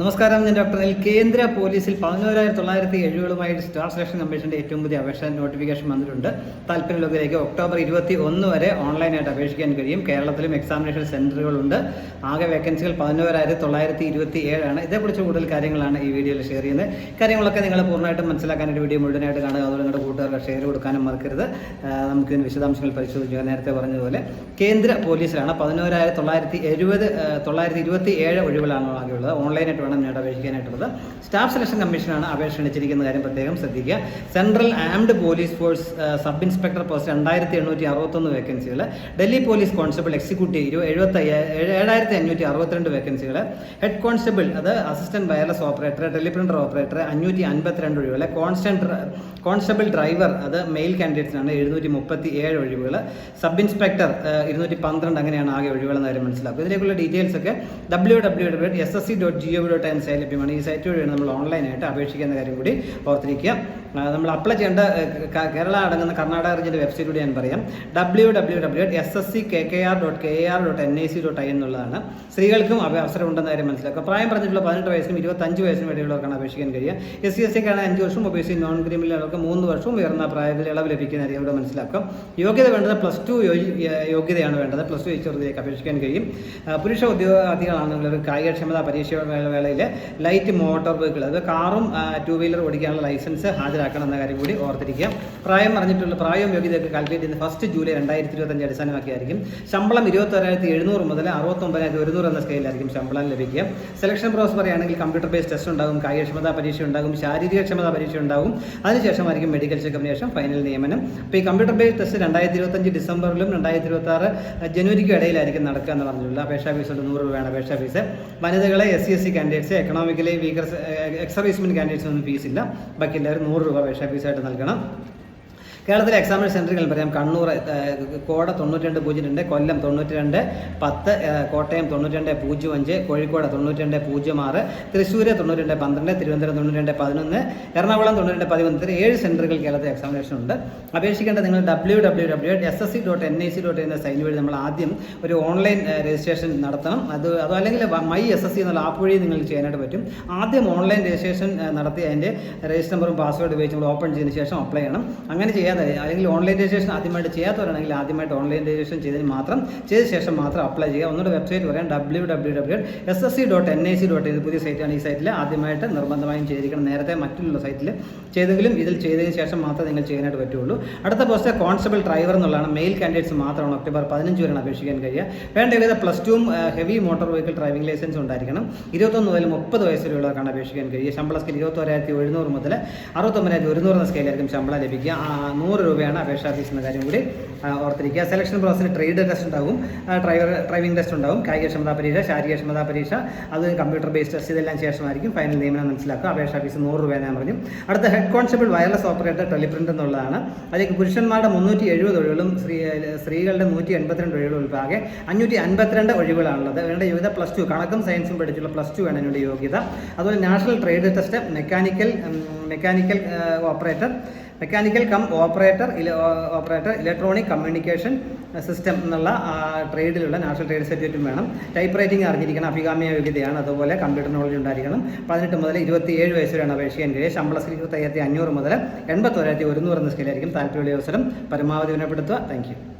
നമസ്കാരം ഞാൻ ഡോക്ടർ നിൽ കേന്ദ്ര പോലീസിൽ പതിനോരായിരത്തി തൊള്ളായിരത്തി എഴുപതുമായി സ്റ്റാർ സെലക്ഷൻ കമ്മീഷന്റെ ഏറ്റവും പുതിയ അപേക്ഷ നോട്ടിഫിക്കേഷൻ വന്നിട്ടുണ്ട്. താല്പര്യമുള്ളവരിലേക്ക് ഒക്ടോബർ ഇരുപത്തി ഒന്ന് വരെ ഓൺലൈനായിട്ട് അപേക്ഷിക്കാൻ കഴിയും. കേരളത്തിലും എക്സാമിനേഷൻ സെന്ററുകളുണ്ട് ആകെ വേക്കൻസികൾ പതിനോരായിരത്തി തൊള്ളായിരത്തി ഇരുപത്തി ഏഴാണ് ഇതേക്കുറിച്ച് കൂടുതൽ കാര്യങ്ങളാണ് ഈ വീഡിയോയിൽ ഷെയർ ചെയ്യുന്നത്. കാര്യങ്ങളൊക്കെ നിങ്ങൾ പൂർണമായിട്ടും മനസ്സിലാക്കാനായിട്ട് വീഡിയോ മുഴുവനായിട്ട് കാണുക. അതുപോലെ നിങ്ങളുടെ കൂട്ടുകാർക്ക് ഷെയർ കൊടുക്കാനും മറക്കരുത്. നമുക്ക് വിശദാംശങ്ങൾ പരിശോധിക്കുക നേരത്തെ പറഞ്ഞതുപോലെ കേന്ദ്ര പോലീസിലാണ് പതിനോരായിരത്തി തൊള്ളായിരത്തി എഴുപത് തൊള്ളായിരത്തി ഇരുപത്തി ഏഴ് ഒഴിവുകളാണ് ആകെയുള്ളത് ഓൺലൈനായിട്ട് വേണം ഞാൻ അപേക്ഷിക്കാനായിട്ടുള്ളത് സ്റ്റാഫ് സെലക്ഷൻ കമ്മീഷനാണ് അപേക്ഷ ക്ഷണിച്ചിരിക്കുന്ന കാര്യം പ്രത്യേകം ശ്രദ്ധിക്കുക. Central armed police force sub inspector post രണ്ടായിരത്തി എണ്ണൂറ്റി അറുപത്തൊന്ന് വേക്കൻസികൾ ഡൽഹി പോലീസ് കോൺസ്റ്റബിൾ എക്സിക്യൂട്ടീവ് എഴുപത്തി ഏഴായിരത്തി അഞ്ഞൂറ്റി അറുപത്തിരണ്ട് വേക്കൻസികൾ ഹെഡ് കോൺസ്റ്റബിൾ അത് assistant wireless operator teleprinter operator അഞ്ഞൂറ്റി അൻപത്തിരണ്ട് ഒഴിവുകൾ കോൺസ്റ്റന്റ് കോൺസ്റ്റബിൾ ഡ്രൈവർ അത് മെയിൽ കാൻഡിഡേറ്റ്സിനാണ് എഴുന്നൂറ്റി മുപ്പത്തി ഏഴ് ഒഴിവുകൾ സബ് ഇൻസ്പെക്ടർ ഇരുന്നൂറ്റി പന്ത്രണ്ട് അങ്ങനെയാണ് ആകെ ഒഴിവുകൾ എന്ന് കാര്യം മനസ്സിലാക്കുക. ഇതിലേക്കുള്ള ഡീറ്റെയിൽസ് ഒക്കെ W W W S S C dot G O dot N site ലഭ്യമാണ്. ഈ സൈറ്റ് വഴിയാണ് നമ്മൾ ഓൺലൈനായിട്ട് അപേക്ഷിക്കുന്ന കാര്യം കൂടി ഓർത്തിരിക്കുക. നമ്മൾ അപ്ലൈ ചെയ്യേണ്ട കേരള അടങ്ങുന്ന കർണാടക റീജിയന്റെ വെബ്സൈറ്റ് കൂടി ഞാൻ പറയാം. W W W S S C K K R dot K R dot N I C dot I എന്നുള്ളതാണ്. സ്ത്രീകൾക്കും അവ- അവസരം ഉണ്ടെന്ന കാര്യം മനസ്സിലാക്കുക. പ്രായം പറഞ്ഞിട്ടുള്ള പതിനെട്ട് വയസ്സും ഇരുപത്തഞ്ച് വയസ്സിനും ഇടയിലുള്ളവർക്കാണ് അപേക്ഷിക്കാൻ കഴിയുക. എസ് സി എസ് സിക്കാണ് അഞ്ച് വർഷവും ഒ ബി സി നോൺ ക്രിമിനലുകൾക്ക് മൂന്ന് വർഷവും ഉയർന്ന പ്രായത്തിൽ ഇളവ് ലഭിക്കുന്ന കാര്യം ഇവിടെ മനസ്സിലാക്കാം യോഗ്യത വേണ്ടത് പ്ലസ് ടു യോഗ്യതയാണ് വേണ്ടത്. പ്ലസ് ടു ചെറുതിലേക്ക് അപേക്ഷിക്കാൻ കഴിയും. പുരുഷ ഉദ്യോഗാർത്ഥികളാണെങ്കിൽ ഒരു കായികക്ഷമതാ പരീക്ഷ വേള- വേളയിൽ ലൈറ്റ് മോട്ടോർ വെഹിക്കിൾ അത് കാറും ടു വീലർ ഓടിക്കാനുള്ള ലൈസൻസ് ഹാജരാക്കണം എന്ന കാര്യം കൂടി ഓർത്തിരിക്കുക. പ്രായം പറഞ്ഞിട്ടുള്ള പ്രായം യോഗ്യതയൊക്കെ കാൽക്കുലേറ്റ് ചെയ്യുന്ന ഫസ്റ്റ് ജൂലൈ രണ്ടായിരത്തി ഇരുപത്തഞ്ച് അടിസ്ഥാനമാക്കിയായിരിക്കും. ശമ്പളം ഇരുപത്തൊരായിരത്തി എഴുന്നൂറ് മുതൽ അറുപത്തൊമ്പതിനായിരത്തി ഒരുന്നൂറ് എന്ന സ്കെയിലായിരിക്കും ശമ്പളം ലഭിക്കുക. സെലക്ഷൻ പ്രോസസ് പറയുകയാണെങ്കിൽ കമ്പ്യൂട്ടർ ബേസ്ഡ് ടെസ്റ്റ് ഉണ്ടാകും കായികക്ഷമതാ പരീക്ഷ ഉണ്ടാകും ശാരീരിക ക്ഷമതാ പരീക്ഷ ഉണ്ടാകും. അതിനുശേഷമായിരിക്കും മെഡിക്കൽ ചെക്കപ്പിന് ശേഷം ഫൈനൽ നിയമനം. അപ്പോൾ ഈ കമ്പ്യൂട്ടർ ബേസ്ഡ് ടെസ്റ്റ് രണ്ടായിരത്തി ഇരുപത്തഞ്ച് ഡിസംബറിലും രണ്ടായിരത്തി ഇരുപത്തി ആറ് ജനുവരിക്കും ഇടയിലായിരിക്കും നടക്കുക എന്ന് പറഞ്ഞിട്ടുള്ള അപേക്ഷാ ഫീസ് നൂറ് രൂപയാണ് അപേക്ഷാ ഫീസ് വനിതകളെ S C S C candidates economically weaker ex servicemen candidates ഒന്നും ഫീസില്ല ബാക്കി എല്ലാവരും നൂറ് രൂപ അപേക്ഷാ ഫീസായിട്ട് നൽകണം. കേരളത്തിലെ എക്സാമിനേഷൻ സെന്ററുകൾ പറയാം. കണ്ണൂർ കോട തൊണ്ണൂറ്റി രണ്ട് പൂജ്യം രണ്ട് കൊല്ലം തൊണ്ണൂറ്റി രണ്ട് പത്ത് കോട്ടയം തൊണ്ണൂറ്റി രണ്ട് പൂജ്യം അഞ്ച് കോഴിക്കോട് തൊണ്ണൂറ്റി രണ്ട് പൂജ്യം ആറ് തൃശ്ശൂർ തൊണ്ണൂറ്റി രണ്ട് പന്ത്രണ്ട് തിരുവനന്തപുരം തൊണ്ണൂറ്റി രണ്ട് പതിനൊന്ന് എറണാകുളം തൊണ്ണൂറ്റി രണ്ട് പതിമൂന്ന് ഏഴ് സെന്ററുകൾ കേരളത്തിൽ എക്സാമിനേഷൻ ഉണ്ട്. അപേക്ഷിക്കേണ്ട നിങ്ങൾ W W W S S C dot N I C dot എന്ന സൈൻ വഴി നമ്മൾ ആദ്യം ഒരു ഓൺലൈൻ രജിസ്ട്രേഷൻ നടത്തണം. അത് അതോ അല്ലെങ്കിൽ മൈ എസ് എസ് സി എന്നുള്ള ആപ്പ് വഴി നിങ്ങൾ ചെയ്യാനായിട്ട് പറ്റും. ആദ്യം ഓൺലൈൻ രജിസ്ട്രേഷൻ നടത്തി അതിന്റെ രജിസ്റ്റർ നമ്പറും പാസ്വേഡ് ഉപയോഗിച്ച് നമ്മൾ ഓപ്പൺ ചെയ്തതിന് ശേഷം അപ്ലൈ ചെയ്യണം. അങ്ങനെ ചെയ്യാതെ അല്ലെങ്കിൽ ഓൺലൈൻ രജിസ്ട്രേഷൻ ആദ്യമായിട്ട് ചെയ്യാത്തവരാണെങ്കിൽ ആദ്യമായിട്ട് ഓൺലൈൻ രജിസ്ട്രേഷൻ ചെയ്തതിന് മാത്രം ചെയ്ത ശേഷം മാത്രം അപ്ലൈ ചെയ്യുക. ഒന്നുകൂടെ വെബ്സൈറ്റ് പറയാം W W W S S C dot N I C dot ഇത് പുതിയ സൈറ്റാണ് ഈ സൈറ്റിൽ ആദ്യമായിട്ട് നിർബന്ധമായും ചെയ്തിരിക്കണം. നേരത്തെ മറ്റുള്ള സൈറ്റിൽ ചെയ്തെങ്കിലും ഇതിൽ ചെയ്തതിന് ശേഷം മാത്രമേ നിങ്ങൾ ചെയ്യാനായിട്ട് പറ്റുള്ളൂ. അടുത്ത പോസ്റ്റ് കോൺസ്റ്റബിൾ ഡ്രൈവർ എന്നുള്ളതാണ്. മെയിൽ കാൻഡിഡേറ്റ്സ് മാത്രമാണ് ഒക്ടോബർ പതിനഞ്ച് വരെയാണ് അപേക്ഷിക്കാൻ കഴിയുക. വേണ്ട വിധ പ്ലസ് ടുവും heavy motor vehicle driving licence ഉണ്ടായിരിക്കണം. ഇരുപത്തൊന്ന് മുതൽ മുപ്പത് വയസ്സ് വരെയുള്ളവർക്കാണ് അപേക്ഷിക്കാൻ കഴിയുക. ശമ്പള സ്കെയിൽ ഇരുപത്തോരായിരത്തി എഴുന്നൂറ് മുതൽ അറുപത്തൊമ്പതിനായിരത്തി ഒരുന്നൂറ് എന്ന സ്കെയിലായിരിക്കും ശമ്പളം ലഭിക്കുക. നൂറ് രൂപയാണ് അപേക്ഷാ ഫീസ് എന്ന കാര്യം കൂടി ഓർത്തിരിക്കുക. സെലക്ഷൻ പ്രോസസ്സിൽ ട്രേഡ് ടെസ്റ്റ് ഉണ്ടാവും ഡ്രൈവർ ഡ്രൈവിംഗ് ടെസ്റ്റ് ഉണ്ടാവും കായികക്ഷമതാ പരീക്ഷ ശാരീരിക ക്ഷമതാ പരീക്ഷ അത് കമ്പ്യൂട്ടർ ബേസ്ഡ് ടെസ്റ്റ് ഇതെല്ലാം ശേഷമായിരിക്കും ഫൈനൽ നിയമനം മനസ്സിലാക്കുക. അപേക്ഷാ ഫീസ് നൂറ് രൂപ ഞാൻ പറഞ്ഞു. അടുത്ത head constable wireless operator teleprint എന്നുള്ളതാണ്. അതിലേക്ക് പുരുഷന്മാരുടെ മുന്നൂറ്റി എഴുപത് ഒഴിവുകളും സ്ത്രീ സ്ത്രീകളുടെ നൂറ്റി എൺപത്തിരണ്ട് ഒഴിവുകളും ഉൾപ്പാകെ അഞ്ഞൂറ്റി അൻപത്തിരണ്ട് ഒഴിവുകളാണുള്ളത്. വേണ്ട യോഗ്യത പ്ലസ് ടു കണക്കും സയൻസും പഠിച്ചുള്ള പ്ലസ് ടു ആണ് എന്നോട് യോഗ്യത. അതുപോലെ national trade test mechanical mechanical operator mechanical cum operator operator electronic communication system എന്നുള്ള ട്രേഡിലുള്ള നാഷണൽ ട്രേഡ് സർട്ടിഫിക്കറ്റും വേണം. ടൈപ്പ് റൈറ്റിംഗ് അറിഞ്ഞിരിക്കണം അഭികാമ്യ യോഗ്യതയാണ്. അതുപോലെ കമ്പ്യൂട്ടർ നോളജ് ഉണ്ടായിരിക്കണം. പതിനെട്ട് മുതൽ ഇരുപത്തിയേഴ് വയസ്സ് വരെയാണ് അപേക്ഷിക്കാൻ കഴിയുക. ശമ്പള സ്കെയിൽ ഇരുപത്തയ്യായിരത്തി അഞ്ഞൂറ് മുതൽ എൺപത്തൊരായിരത്തി ഒരുന്നൂറ് എന്ന സ്കെയിലായിരിക്കും താല്പര്യമുള്ള അവസരം പരമാവധി വിനപ്പെടുത്തുക താങ്ക്